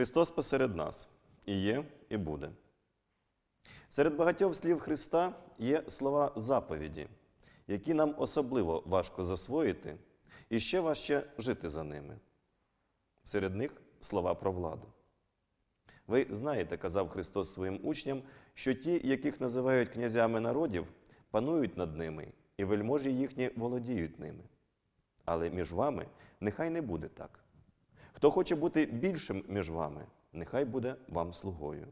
Христос посеред нас і є, і буде. Серед багатьох слів Христа є слова заповіді, які нам особливо важко засвоїти і ще важче жити за ними. Серед них слова про владу. Ви знаєте, казав Христос своїм учням, що ті, яких називають князями народів, панують над ними, і вельможі їхні володіють ними. Але між вами нехай не буде так. Хто хоче бути більшим між вами, нехай буде вам слугою.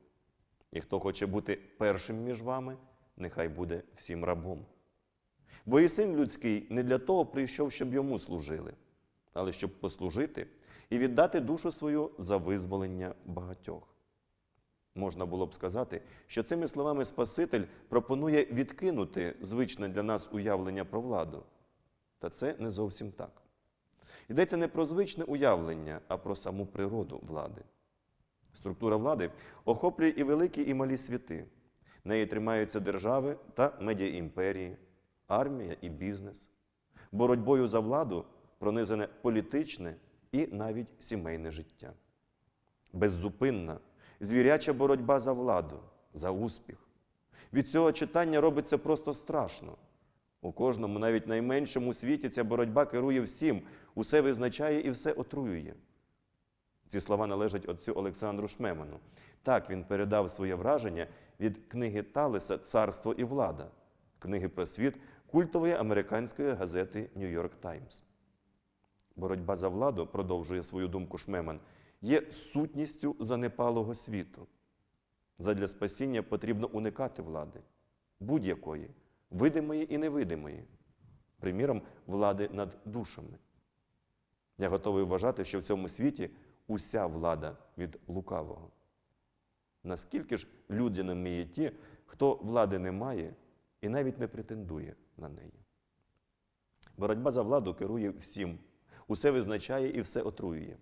І хто хоче бути першим між вами, нехай буде всім рабом. Бо і син людський не для того прийшов, щоб йому служили, але щоб послужити і віддати душу свою за визволення багатьох. Можна було б сказати, що цими словами Спаситель пропонує відкинути звичне для нас уявлення про владу. Та це не зовсім так. Йдеться не про звичне уявлення, а про саму природу влади. Структура влади охоплює і великі, і малі світи. Неї тримаються держави та медіаімперії, армія і бізнес. Боротьбою за владу пронизане політичне і навіть сімейне життя. Беззупинна, звіряча боротьба за владу, за успіх. Від цього читання робиться просто страшно. У кожному, навіть найменшому світі, ця боротьба керує всім, усе визначає і все отруює. Ці слова належать отцю Олександру Шмеману. Так він передав своє враження від книги Талеса Царство і влада, книги про світ культової американської газети Нью-Йорк Таймс. Боротьба за владу, продовжує свою думку Шмеман, є сутністю занепалого світу. Задля спасіння потрібно уникати влади, будь-якої, видимої і невидимої, приміром, влади над душами. Я готовий вважати, що в цьому світі уся влада від лукавого. Наскільки ж людяними є ті, хто влади не має і навіть не претендує на неї. Боротьба за владу керує всім, усе визначає і все отруює.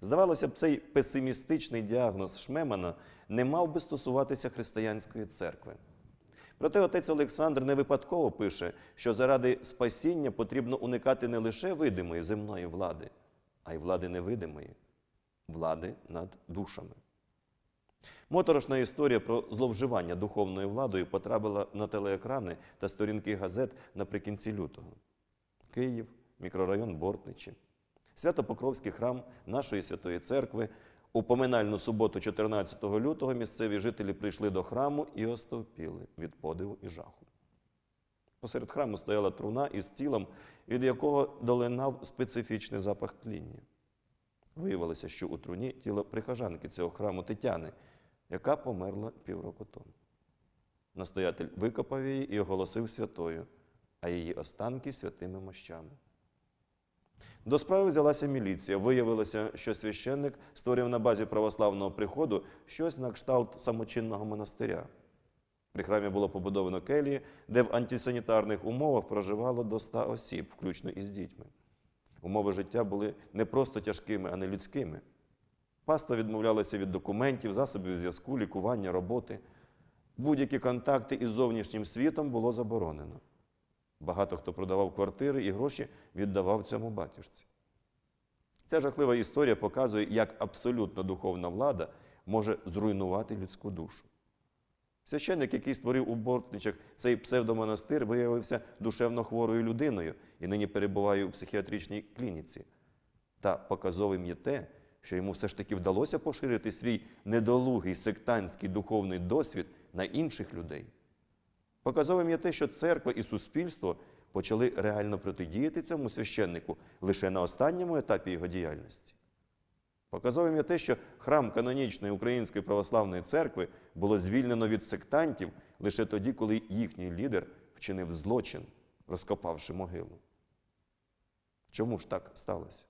Здавалося б, цей песимістичний діагноз Шмемана не мав би стосуватися християнської церкви. Проте отець Олександр не випадково пише, що заради спасіння потрібно уникати не лише видимої земної влади, а й влади невидимої, влади над душами. Моторошна історія про зловживання духовною владою потрапила на телеекрани та сторінки газет наприкінці лютого. Київ, мікрорайон Бортничі, Свято-Покровський храм нашої Святої Церкви. У поминальну суботу, 14 лютого, місцеві жителі прийшли до храму і остовпіли від подиву і жаху. Посеред храму стояла труна із тілом, від якого долинав специфічний запах тління. Виявилося, що у труні тіло прихожанки цього храму Тетяни, яка померла півроку тому. Настоятель викопав її і оголосив святою, а її останки святими мощами. До справи взялася міліція. Виявилося, що священник створив на базі православного приходу щось на кшталт самочинного монастиря. При храмі було побудовано келії, де в антисанітарних умовах проживало до 100 осіб, включно із дітьми. Умови життя були не просто тяжкими, а не людськими. Паства відмовлялася від документів, засобів зв'язку, лікування, роботи. Будь-які контакти із зовнішнім світом було заборонено. Багато хто продавав квартири і гроші віддавав цьому батюшці. Ця жахлива історія показує, як абсолютно духовна влада може зруйнувати людську душу. Священник, який створив у Бортничах цей псевдомонастир, виявився душевно хворою людиною і нині перебуває у психіатричній клініці. Та показовим є те, що йому все ж таки вдалося поширити свій недолугий сектантський духовний досвід на інших людей. Показовим є те, що церква і суспільство почали реально протидіяти цьому священнику лише на останньому етапі його діяльності. Показовим є те, що храм канонічної Української православної церкви було звільнено від сектантів лише тоді, коли їхній лідер вчинив злочин, розкопавши могилу. Чому ж так сталося?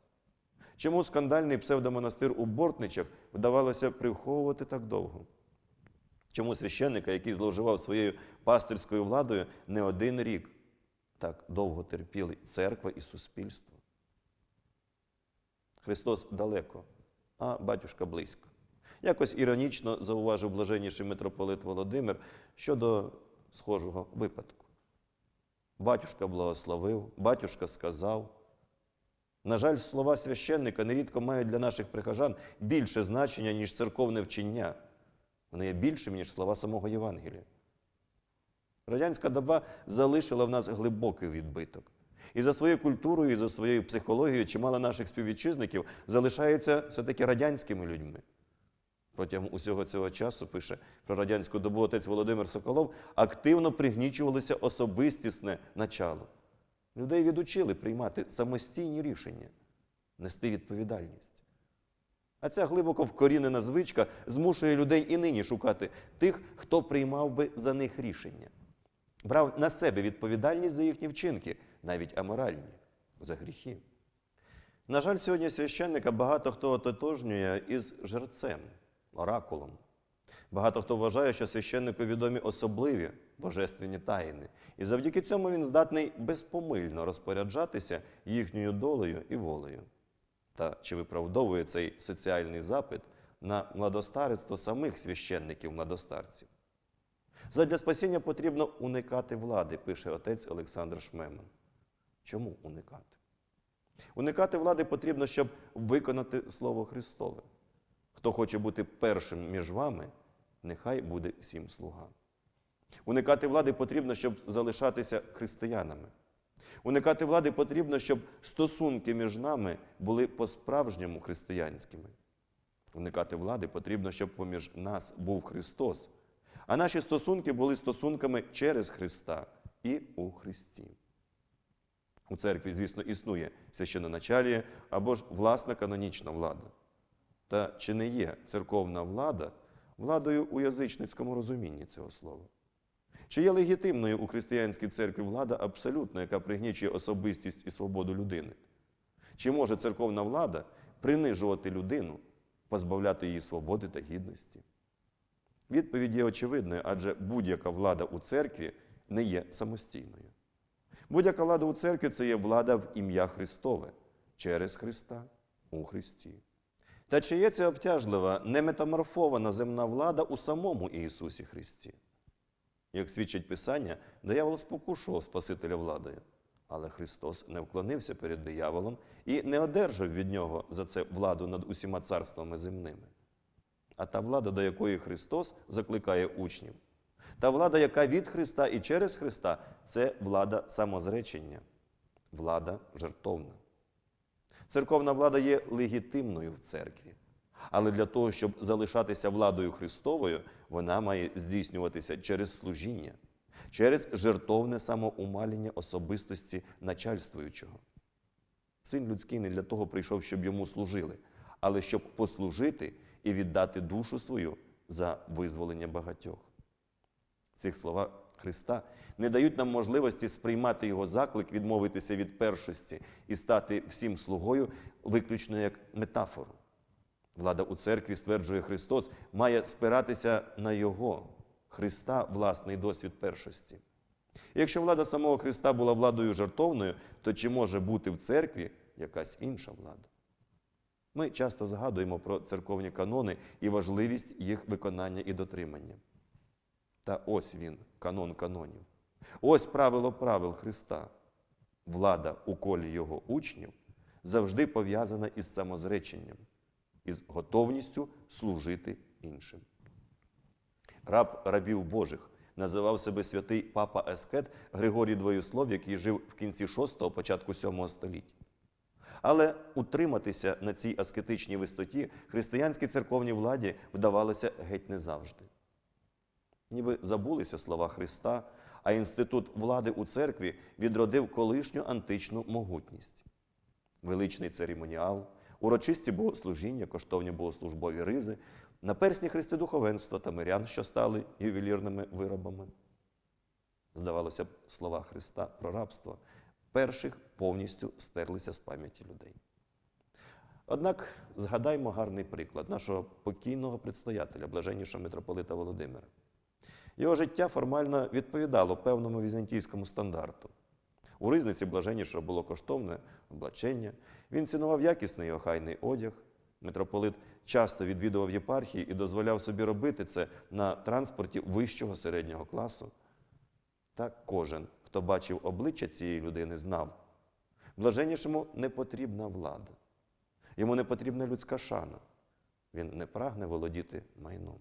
Чому скандальний псевдомонастир у Бортничах вдавалося приховувати так довго? Чому священника, який зловживав своєю пастирською владою, не один рік так довго терпіли церква і суспільство? Христос далеко, а батюшка близько. Якось іронічно зауважив блаженніший митрополит Володимир щодо схожого випадку. Батюшка благословив, батюшка сказав, На жаль, слова священника нерідко мають для наших прихожан більше значення, ніж церковне вчення. Вони є більшими, ніж слова самого Євангелія. Радянська доба залишила в нас глибокий відбиток. І за своєю культурою, і за своєю психологією чимало наших співвітчизників залишаються все-таки радянськими людьми. Протягом усього цього часу, пише про радянську добу отець Володимир Соколов, активно пригнічувалося особистісне начало. Людей відучили приймати самостійні рішення, нести відповідальність. А ця глибоко вкорінена звичка змушує людей і нині шукати тих, хто приймав би за них рішення, брав на себе відповідальність за їхні вчинки, навіть аморальні, за гріхи. На жаль, сьогодні священника багато хто ототожнює із жерцем, оракулом. Багато хто вважає, що священнику відомі особливі божественні тайни, і завдяки цьому він здатний безпомильно розпоряджатися їхньою долею і волею. Та чи виправдовує цей соціальний запит на младостарицтво самих священників-младостарців? Задля спасіння потрібно уникати влади, пише отець Олександр Шмеман. Чому уникати? Уникати влади потрібно, щоб виконати Слово Христове. Хто хоче бути першим між вами, нехай буде всім слуга. Уникати влади потрібно, щоб залишатися християнами. Уникати влади потрібно, щоб стосунки між нами були по-справжньому християнськими. Уникати влади потрібно, щоб поміж нас був Христос, а наші стосунки були стосунками через Христа і у Христі. У церкві, звісно, існує священоначаліє або ж власна канонічна влада. Та чи не є церковна влада владою у язичницькому розумінні цього слова? Чи є легітимною у християнській церкві влада абсолютна, яка пригнічує особистість і свободу людини? Чи може церковна влада принижувати людину, позбавляти її свободи та гідності? Відповідь є очевидною, адже будь-яка влада у церкві не є самостійною. Будь-яка влада у церкві це є влада в ім'я Христове через Христа у Христі. Та чи є ця обтяжлива, неметаморфована земна влада у самому Ісусі Христі? Як свідчить Писання, диявол спокушував Спасителя владою, але Христос не вклонився перед дияволом і не одержав від нього за це владу над усіма царствами земними. А та влада, до якої Христос закликає учнів, та влада, яка від Христа і через Христа, це влада самозречення, влада жертовна. Церковна влада є легітимною в церкві. Але для того, щоб залишатися владою Христовою, вона має здійснюватися через служіння, через жертовне самоумалення особистості начальствуючого. Син людський не для того прийшов, щоб йому служили, але щоб послужити і віддати душу свою за визволення багатьох. Цих слова Христа не дають нам можливості сприймати його заклик, відмовитися від першості і стати всім слугою виключно як метафору. Влада у церкві, стверджує Христос, має спиратися на Його, Христа, власний досвід першості. Якщо влада самого Христа була владою жартовною, то чи може бути в церкві якась інша влада? Ми часто згадуємо про церковні канони і важливість їх виконання і дотримання. Та ось він, канон канонів. Ось правило правил Христа. Влада у колі Його учнів завжди пов'язана із самозреченням із готовністю служити іншим. Раб рабів Божих називав себе святий папа Ескет Григорій Двоєслов, який жив в кінці 6-го, початку 7 століття. Але утриматися на цій аскетичній висоті християнській церковній владі вдавалося геть не завжди. Ніби забулися слова Христа, а інститут влади у церкві відродив колишню античну могутність. Величний церемоніал, урочисті богослужіння, коштовні богослужбові ризи, наперсні хрести духовенства та мирян, що стали ювелірними виробами. Здавалося б, слова Христа про рабство перших повністю стерлися з пам'яті людей. Однак згадаймо гарний приклад нашого покійного предстоятеля, блаженнішого митрополита Володимира. Його життя формально відповідало певному візантійському стандарту. У ризниці блаженнішого було коштовне облачення, він цінував якісний і охайний одяг. Митрополит часто відвідував єпархії і дозволяв собі робити це на транспорті вищого середнього класу. Та кожен, хто бачив обличчя цієї людини, знав, Блаженнішому не потрібна влада. Йому не потрібна людська шана. Він не прагне володіти майном.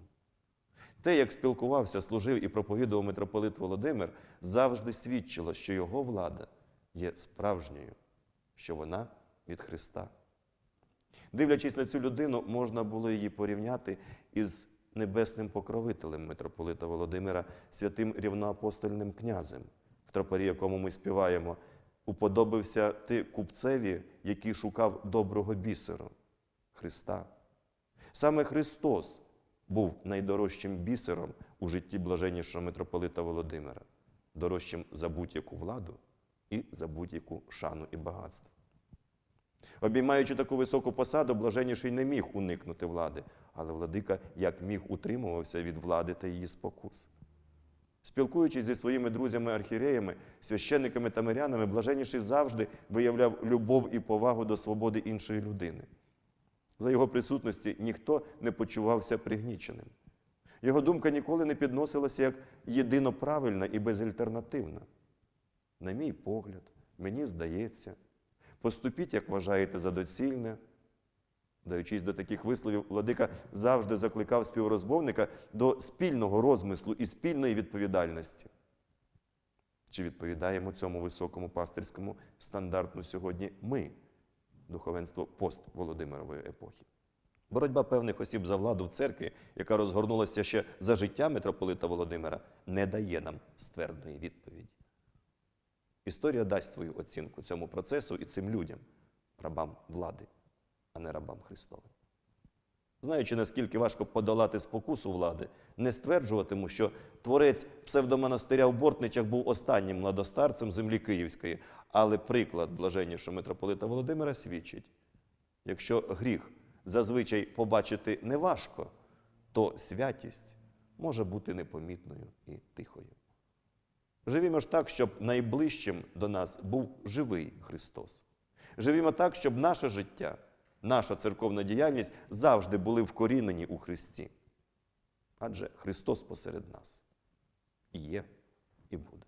Те, як спілкувався, служив і проповідував митрополит Володимир, завжди свідчило, що його влада є справжньою, що вона від Христа. Дивлячись на цю людину, можна було її порівняти із небесним покровителем митрополита Володимира, святим рівноапостольним князем, в тропарі, якому ми співаємо, уподобився ти купцеві, який шукав доброго бісеру Христа. Саме Христос був найдорожчим бісером у житті блаженнішого митрополита Володимира, дорожчим за будь-яку владу і за будь-яку шану і багатство. Обіймаючи таку високу посаду, блаженніший не міг уникнути влади, але владика як міг утримувався від влади та її спокус. Спілкуючись зі своїми друзями-архіреями, священниками та мирянами, блаженніший завжди виявляв любов і повагу до свободи іншої людини. За його присутності ніхто не почувався пригніченим. Його думка ніколи не підносилася як єдино правильна і безальтернативна. На мій погляд, мені здається, поступіть, як вважаєте за доцільне. Даючись до таких висловів, владика завжди закликав співрозмовника до спільного розмислу і спільної відповідальності. Чи відповідаємо цьому високому пастирському стандарту сьогодні ми, духовенство пост-Володимирової епохи? Боротьба певних осіб за владу в церкві, яка розгорнулася ще за життя митрополита Володимира, не дає нам ствердної відповіді. Історія дасть свою оцінку цьому процесу і цим людям, рабам влади, а не рабам Христовим. Знаючи, наскільки важко подолати спокусу влади, не стверджуватиму, що творець псевдомонастиря в Бортничах був останнім младостарцем землі Київської, але приклад блаженнішого митрополита Володимира свідчить: якщо гріх зазвичай побачити неважко, то святість може бути непомітною і тихою. Живімо ж так, щоб найближчим до нас був живий Христос. Живімо так, щоб наше життя, наша церковна діяльність завжди були вкорінені у Христі. Адже Христос посеред нас і є, і буде.